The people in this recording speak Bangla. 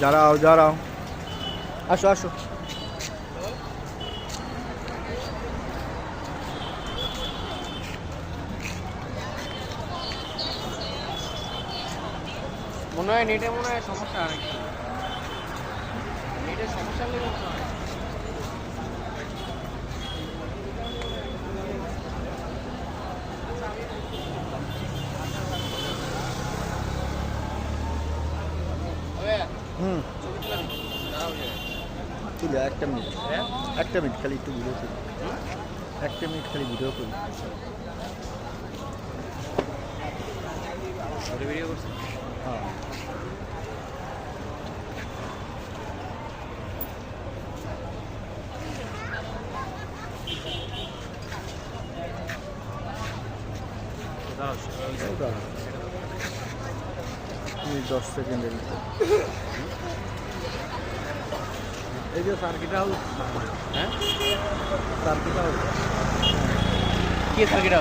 দাঁড়াও দাঁড়াও। আসো আসো। মনে হয় নেটে মনে হয় সমস্যা আর কি নেটের সমস্যা নেই হুম। তুলে একটা মিনিট। হ্যাঁ? একটা মিনিট খালি একটু ভিডিও করি। একটা মিনিট খালি ভিডিও করি। ভিডিও করছি। হ্যাঁ। দশ সেকেন্ডের ভিতরে। এই যে সার্কিট হাউস হ্যাঁ? সার্কিট হাউস কি সার্কিট